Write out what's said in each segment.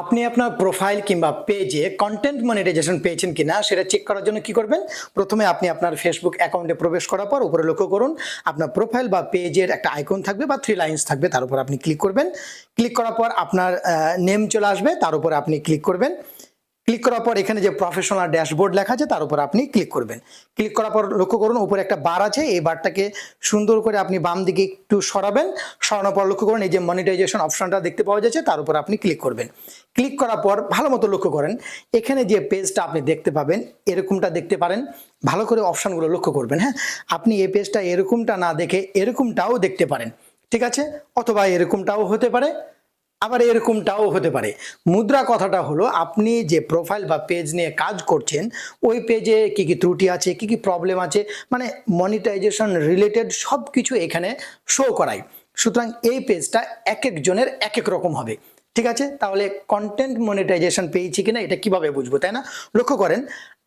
আপনি আপনার প্রোফাইল কিংবা পেজে কন্টেন্ট মনিটাইজেশন পেয়েছেন কিনা সেটা চেক করার জন্য কি করবেন? প্রথমে আপনি আপনার ফেসবুক অ্যাকাউন্টে প্রবেশ করার পর উপরে লক্ষ্য করুন, আপনার প্রোফাইল বা পেজের একটা আইকন থাকবে বা থ্রি লাইন্স থাকবে, তার উপর আপনি ক্লিক করবেন। ক্লিক করার পর আপনার নেম চলে আসবে, তার উপর আপনি ক্লিক করবেন। ক্লিক করার পর এখানে যে প্রফেশনাল ড্যাশবোর্ড লেখা আছে, তার উপর আপনি ক্লিক করবেন। ক্লিক করার পর লক্ষ্য করুন, উপরে একটা বার আছে, এই বারটাকে সুন্দর করে আপনি বাম দিকে একটু সরাবেন। সরানোর পর লক্ষ্য করুন, এই যে মনিটাইজেশন অপশনটা দেখতে পাওয়া যাচ্ছে, তার উপর আপনি ক্লিক করবেন। ক্লিক করার পর ভালো মতো লক্ষ্য করেন, এখানে যে পেজটা আপনি দেখতে পাবেন, এরকমটা দেখতে পারেন। ভালো করে অপশনগুলো লক্ষ্য করবেন হ্যাঁ? আপনি এই পেজটা এরকমটা না দেখে এরকমটাও দেখতে পারেন, ঠিক আছে? অথবা এরকমটাও হতে পারে। আবার এরকমটাও হতে পারে। মুদ্রা কথাটা হলো, আপনি যে প্রোফাইল বা পেজ নিয়ে কাজ করছেন, ওই পেজে কি কি ত্রুটি আছে, কি কি প্রবলেম আছে মানে মনিটাইজেশন রিলেটেড সব কিছু এখানে শো করায় সুতরাং এই পেজটা এক একজনের এক এক রকম হবে। ঠিক আছে? তাহলে কন্টেন্ট মনিটাইজেশন পেয়েছি কিনা, এটা কীভাবে বুঝব, তাই না? লক্ষ্য করেন,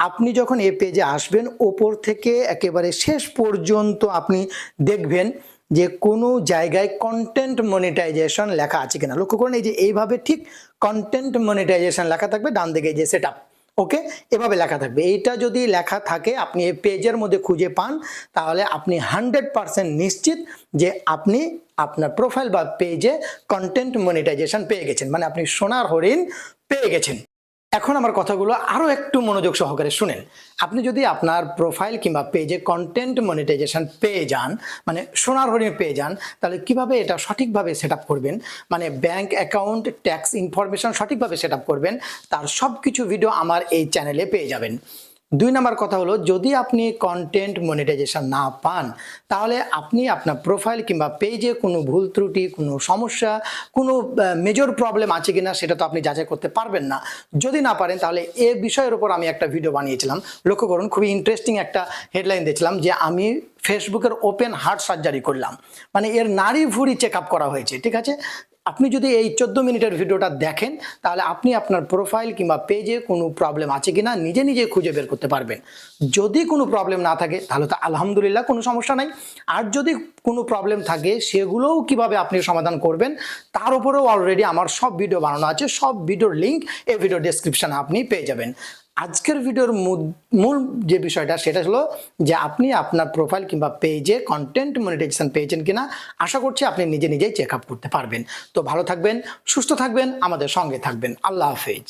আপনি যখন এই পেজে আসবেন, ওপর থেকে একেবারে শেষ পর্যন্ত আপনি দেখবেন যে কোনো জায়গায় কন্টেন্ট মনিটাইজেশন লেখা আছে কিনা। লক্ষ্য করুন, এই যে এইভাবে ঠিক কন্টেন্ট মনিটাইজেশন লেখা থাকবে, ডান দিকে যে সেট ওকে এভাবে লেখা থাকবে। এইটা যদি লেখা থাকে, আপনি এই পেজের মধ্যে খুঁজে পান, তাহলে আপনি হান্ড্রেড পারসেন্ট নিশ্চিত যে আপনি আপনার প্রোফাইল বা পেজে কন্টেন্ট মনিটাইজেশন পেয়ে গেছেন। মানে আপনি সোনার হরিণ পেয়ে গেছেন। এখন আমার কথাগুলো আরও একটু মনোযোগ সহকারে শুনেন। আপনি যদি আপনার প্রোফাইল কিংবা পেজে কন্টেন্ট মনিটাইজেশন পেয়ে যান মানে সোনার হরিণ পেয়ে যান, তাহলে কীভাবে এটা সঠিকভাবে সেট করবেন? মানে ব্যাংক অ্যাকাউন্ট ট্যাক্স ইনফরমেশন সঠিকভাবে সেট করবেন, তার সব কিছু ভিডিও আমার এই চ্যানেলে পেয়ে যাবেন। দুই নম্বর কথা হলো, যদি আপনি কন্টেন্ট মনিটাইজেশন না পান, তাহলে আপনি আপনার প্রোফাইল কিংবা পেজে কোনো ভুল ত্রুটি, কোনো সমস্যা, কোনো মেজর প্রবলেম আছে কিনা সেটা তো আপনি যাচাই করতে পারবেন না। যদি না পারেন, তাহলে এ বিষয়ের উপর আমি একটা ভিডিও বানিয়েছিলাম। লক্ষ্য করুন, খুবই ইন্টারেস্টিং একটা হেডলাইন দিয়েছিলাম যে আমি ফেসবুকের ওপেন হার্ট সার্জারি করলাম। মানে এর নারী ভুড়ি চেক আপ করা হয়েছে, ঠিক আছে? আপনি যদি এই চোদ্দ মিনিটের ভিডিওটা দেখেন, তাহলে আপনি আপনার প্রোফাইল কিংবা পেজে কোনো প্রবলেম আছে কি না নিজে নিজে খুঁজে বের করতে পারবেন। যদি কোনো প্রবলেম না থাকে, তাহলে তো আলহামদুলিল্লাহ কোনো সমস্যা নাই। আর যদি কোনো প্রবলেম থাকে, সেগুলোও কীভাবে আপনি সমাধান করবেন, তার উপরেও অলরেডি আমার সব ভিডিও বানানো আছে। সব ভিডিওর লিঙ্ক এই ভিডিও ডেসক্রিপশানে আপনি পেয়ে যাবেন। আজকের ভিডিওর মূল যে বিষয়টা সেটা হলো যে আপনি আপনার প্রোফাইল কিংবা পেজে কন্টেন্ট মনিটাইজেশন পেয়েছেন কিনা, আশা করছি আপনি নিজে নিজেই চেক আপ করতে পারবেন। তো ভালো থাকবেন, সুস্থ থাকবেন, আমাদের সঙ্গে থাকবেন। আল্লাহ হাফেজ।